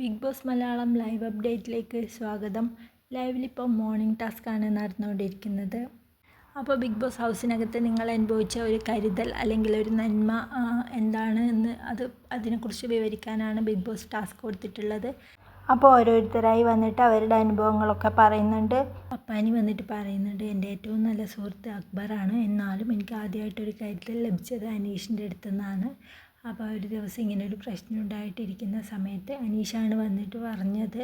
Big Boss Malayalam live അപ്ഡേറ്റിലേക്ക് സ്വാഗതം. ലൈവിലിപ്പം മോർണിംഗ് ടാസ്ക്കാണ് നടന്നുകൊണ്ടിരിക്കുന്നത്. അപ്പോൾ ബിഗ് ബോസ് ഹൗസിനകത്ത് നിങ്ങൾ അനുഭവിച്ച ഒരു കരുതൽ അല്ലെങ്കിൽ ഒരു നന്മ എന്താണ് എന്ന് അത് അതിനെക്കുറിച്ച് വിവരിക്കാനാണ് ബിഗ് ബോസ് ടാസ്ക് കൊടുത്തിട്ടുള്ളത്. അപ്പോൾ ഓരോരുത്തരായി വന്നിട്ട് അവരുടെ അനുഭവങ്ങളൊക്കെ പറയുന്നുണ്ട്. അപ്പാനി വന്നിട്ട് പറയുന്നുണ്ട് എന്റെ ഏറ്റവും നല്ല സുഹൃത്ത് അക്ബറാണ്. എന്നാലും എനിക്ക് ആദ്യമായിട്ടൊരു കരുതൽ ലഭിച്ചത് അനീഷിന്റെ അടുത്തു നിന്നാണ് അപ്പോൾ ഒരു ദിവസം ഇങ്ങനെ ഒരു പ്രശ്നം ഉണ്ടായിട്ടിരിക്കുന്ന സമയത്ത് അനീഷാണ് വന്നിട്ട് പറഞ്ഞത്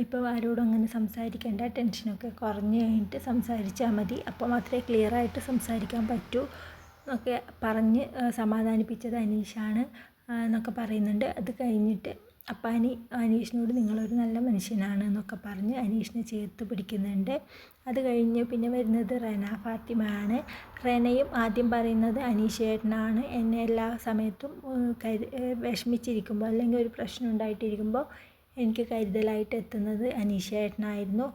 ഇപ്പോൾ ആരോടും അങ്ങനെ സംസാരിക്കേണ്ട ടെൻഷനൊക്കെ കുറഞ്ഞ് കഴിഞ്ഞിട്ട് സംസാരിച്ചാൽ മതി അപ്പോൾ മാത്രമേ ക്ലിയർ ആയിട്ട് സംസാരിക്കാൻ പറ്റൂ എന്നൊക്കെ പറഞ്ഞ് സമാധാനിപ്പിച്ചത് അനീഷാണ് എന്നൊക്കെ പറയുന്നുണ്ട്. അത് കഴിഞ്ഞിട്ട് അപ്പാനി അനീഷിനോട് നിങ്ങളൊരു നല്ല മനുഷ്യനാണ് എന്നൊക്കെ പറഞ്ഞ് അനീഷിനെ ചേർത്ത് പിടിക്കുന്നുണ്ട്. അത് കഴിഞ്ഞ് പിന്നെ വരുന്നത് റെന ഫാത്തിമ ആണ് റെനയും ആദ്യം പറയുന്നത് അനീഷേട്ടനാണ്. എന്നെ എല്ലാ സമയത്തും കരു വിഷമിച്ചിരിക്കുമ്പോൾ അല്ലെങ്കിൽ ഒരു പ്രശ്നം ഉണ്ടായിട്ടിരിക്കുമ്പോൾ എനിക്ക് കരുതലായിട്ട് എത്തുന്നത് അനീഷ് ചേട്ടനായിരുന്നു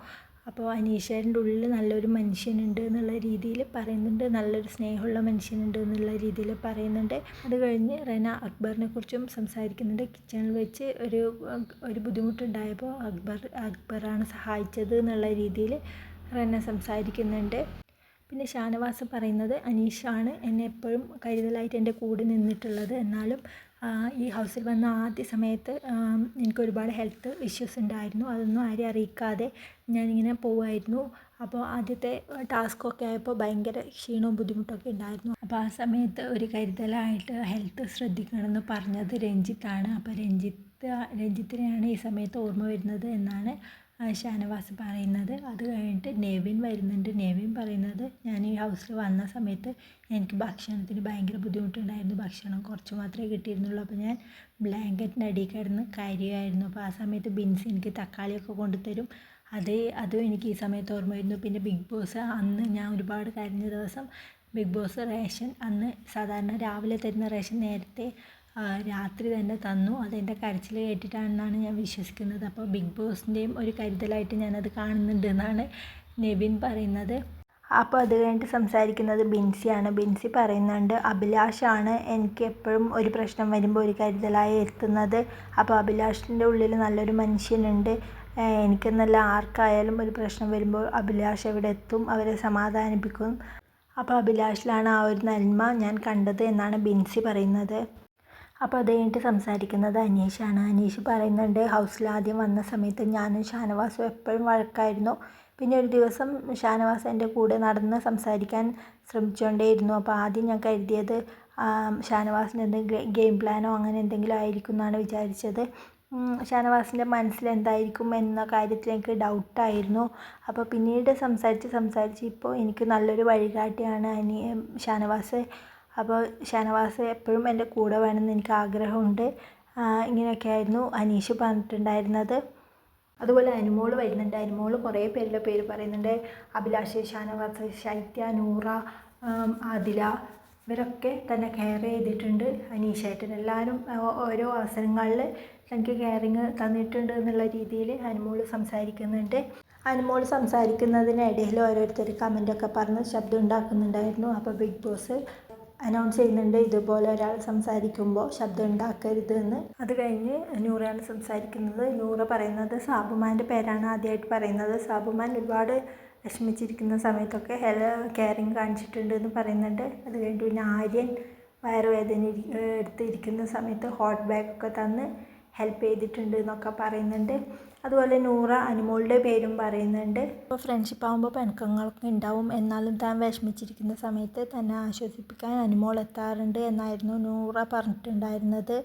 അപ്പോൾ അനീഷേന്റെ ഉള്ളിൽ നല്ലൊരു മനുഷ്യനുണ്ട് എന്നുള്ള രീതിയിൽ പറയുന്നുണ്ട്. നല്ലൊരു സ്നേഹമുള്ള മനുഷ്യനുണ്ട് എന്നുള്ള രീതിയിൽ പറയുന്നുണ്ട്. അത് കഴിഞ്ഞ് റെന അക്ബറിനെ കുറിച്ചും സംസാരിക്കുന്നുണ്ട്. കിച്ചണിൽ വെച്ച് ഒരു ഒരു ബുദ്ധിമുട്ടുണ്ടായപ്പോൾ അക്ബർ അക്ബറാണ് സഹായിച്ചത് എന്നുള്ള രീതിയിൽ റെന സംസാരിക്കുന്നുണ്ട്. പിന്നെ ഷാനവാസ് പറയുന്നത് അനീഷാണ് എന്നെ എപ്പോഴും കരുതലായിട്ട് എന്റെ കൂടെ നിന്നിട്ടുള്ളത്. എന്നാലും ഈ ഹൗസിൽ വന്ന ആദ്യ സമയത്ത് എനിക്ക് ഒരുപാട് ഹെൽത്ത് ഇഷ്യൂസ് ഉണ്ടായിരുന്നു. അതൊന്നും ആരെയും അറിയിക്കാതെ ഞാനിങ്ങനെ പോവായിരുന്നു. അപ്പോൾ ആദ്യത്തെ ടാസ്ക്കൊക്കെ ആയപ്പോൾ ഭയങ്കര ക്ഷീണവും ബുദ്ധിമുട്ടൊക്കെ ഉണ്ടായിരുന്നു. അപ്പോൾ ആ സമയത്ത് ഒരു കരുതലായിട്ട് ഹെൽത്ത് ശ്രദ്ധിക്കണമെന്ന് പറഞ്ഞത് രഞ്ജിത്താണ്. അപ്പോൾ രഞ്ജിത്ത് രഞ്ജിത്തിനെയാണ് ഈ സമയത്ത് ഓർമ്മ വരുന്നത് എന്നാണ് ഷാനവാസ് പറയുന്നത്. അത് കഴിഞ്ഞിട്ട് നെവിൻ വരുന്നുണ്ട്. നെവിൻ പറയുന്നത് ഞാൻ ഈ ഹൗസിൽ വന്ന സമയത്ത് എനിക്ക് ഭക്ഷണത്തിന് ഭയങ്കര ബുദ്ധിമുട്ടുണ്ടായിരുന്നു. ഭക്ഷണം കുറച്ച് മാത്രമേ കിട്ടിയിരുന്നുള്ളൂ. അപ്പോൾ ഞാൻ ബ്ലാങ്കറ്റിന്റെ അടിയിൽ കിടന്ന് കരയുമായിരുന്നു. അപ്പോൾ ആ സമയത്ത് ബിൻസ് എനിക്ക് തക്കാളിയൊക്കെ കൊണ്ടുതരും. അത് അതും എനിക്ക് ഈ സമയത്ത് ഓർമ്മ വരുന്നു പിന്നെ ബിഗ് ബോസ് അന്ന് ഞാൻ ഒരുപാട് കരഞ്ഞ ദിവസം ബിഗ് ബോസ് റേഷൻ അന്ന് സാധാരണ രാവിലെ തരുന്ന റേഷൻ നേരത്തെ രാത്രി തന്നെ തന്നു. അതെന്റെ കരച്ചിൽ കേട്ടിട്ടാണെന്നാണ് ഞാൻ വിശ്വസിക്കുന്നത്. അപ്പോൾ ബിഗ് ബോസിന്റെയും ഒരു കരുതലായിട്ട് ഞാനത് കാണുന്നുണ്ട് എന്നാണ് നെവിൻ പറയുന്നത്. അപ്പോൾ അത് കഴിഞ്ഞിട്ട് സംസാരിക്കുന്നത് ബിൻസിയാണ്. ബിൻസി പറയുന്നുണ്ട് അഭിലാഷാണ് എനിക്ക് എപ്പോഴും ഒരു പ്രശ്നം വരുമ്പോൾ ഒരു കരുതലായി എത്തുന്നത്. അപ്പോൾ അഭിലാഷിന്റെ ഉള്ളിൽ നല്ലൊരു മനുഷ്യനുണ്ട്. എനിക്കെന്നല്ല ആർക്കായാലും ഒരു പ്രശ്നം വരുമ്പോൾ അഭിലാഷ് എവിടെ എത്തും? അവരെ സമാധാനിപ്പിക്കും. അപ്പോൾ അഭിലാഷിലാണ് ആ ഒരു നന്മ ഞാൻ കണ്ടത് എന്നാണ് ബിൻസി പറയുന്നത്. അപ്പോൾ അത് കഴിഞ്ഞിട്ട് സംസാരിക്കുന്നത് അനീഷാണ്. അനീഷ് പറയുന്നുണ്ട് ഹൗസിൽ ആദ്യം വന്ന സമയത്ത് ഞാനും ഷാനവാസും എപ്പോഴും വഴക്കായിരുന്നു. പിന്നെ ഒരു ദിവസം ഷാനവാസ് എന്റെ കൂടെ നടന്ന് സംസാരിക്കാൻ ശ്രമിച്ചുകൊണ്ടേയിരുന്നു. അപ്പോൾ ആദ്യം ഞാൻ കരുതിയത് ഷാനവാസിന് എന്തെങ്കിലും ഗെയിം പ്ലാനോ അങ്ങനെ എന്തെങ്കിലും ആയിരിക്കും എന്നാണ് വിചാരിച്ചത്. ഷാനവാസിന്റെ മനസ്സിലെന്തായിരിക്കും എന്ന കാര്യത്തിൽ എനിക്ക് ഡൗട്ടായിരുന്നു അപ്പോൾ പിന്നീട് സംസാരിച്ച് സംസാരിച്ച് ഇപ്പോൾ എനിക്ക് നല്ലൊരു വഴികാട്ടിയാണ് അനി ഷാനവാസ്. അപ്പോൾ ഷാനവാസ് എപ്പോഴും എന്റെ കൂടെ വേണമെന്ന് എനിക്ക് ആഗ്രഹമുണ്ട്. ഇങ്ങനെയൊക്കെ ആയിരുന്നു അനീഷ് പറഞ്ഞിട്ടുണ്ടായിരുന്നത്. അതുപോലെ അനുമോൾ വരുന്നുണ്ട്. അനുമോൾ കുറേ പേരുടെ പേര് പറയുന്നുണ്ട്. അഭിലാഷ് ഷാനവാസ് ശൈത്യ നൂറ ആദില ഇവരൊക്കെ തന്നെ കെയർ ചെയ്തിട്ടുണ്ട്. അനീഷായിട്ട് എല്ലാവരും ഓരോ അവസരങ്ങളിൽ തനിക്ക് കെയറിങ് തന്നിട്ടുണ്ട് എന്നുള്ള രീതിയിൽ അനുമോൾ സംസാരിക്കുന്നുണ്ട്. അനുമോൾ സംസാരിക്കുന്നതിനിടയിൽ ഓരോരുത്തർ കമന്റൊക്കെ പറഞ്ഞ് ശബ്ദം ഉണ്ടാക്കുന്നുണ്ടായിരുന്നു. അപ്പോൾ ബിഗ് ബോസ് അനൗൺസ് ചെയ്യുന്നുണ്ട്. ഇതുപോലെ ഒരാൾ സംസാരിക്കുമ്പോൾ ശബ്ദം ഉണ്ടാക്കരുത് എന്ന്. അത് കഴിഞ്ഞ് നൂറയാണ് സംസാരിക്കുന്നത്. നൂറ പറയുന്നത് സാബുമാന്റെ പേരാണ്. ആദ്യമായിട്ട് പറയുന്നത് സാബുമാൻ ഒരുപാട് വിഷമിച്ചിരിക്കുന്ന സമയത്തൊക്കെ ഹെല കെയറിങ് കാണിച്ചിട്ടുണ്ട് എന്ന് പറയുന്നുണ്ട്. അത് കഴിഞ്ഞിട്ട് പിന്നെ ആര്യൻ വയറുവേദന എടുത്തിരിക്കുന്ന സമയത്ത് ഹോട്ട് ബാഗ് ഒക്കെ തന്ന് ഹെൽപ്പ് ചെയ്തിട്ടുണ്ട് എന്നൊക്കെ പറയുന്നുണ്ട്. അതുപോലെ നൂറ അനുമോളുടെ പേരും പറയുന്നുണ്ട്. ഇപ്പോൾ ഫ്രണ്ട്ഷിപ്പ് ആകുമ്പോൾ പിണക്കങ്ങളൊക്കെ ഉണ്ടാവും എന്നാലും താൻ വിഷമിച്ചിരിക്കുന്ന സമയത്ത് തന്നെ ആശ്വസിപ്പിക്കാൻ അനുമോൾ എത്താറുണ്ട് എന്നായിരുന്നു നൂറ പറഞ്ഞിട്ടുണ്ടായിരുന്നത്.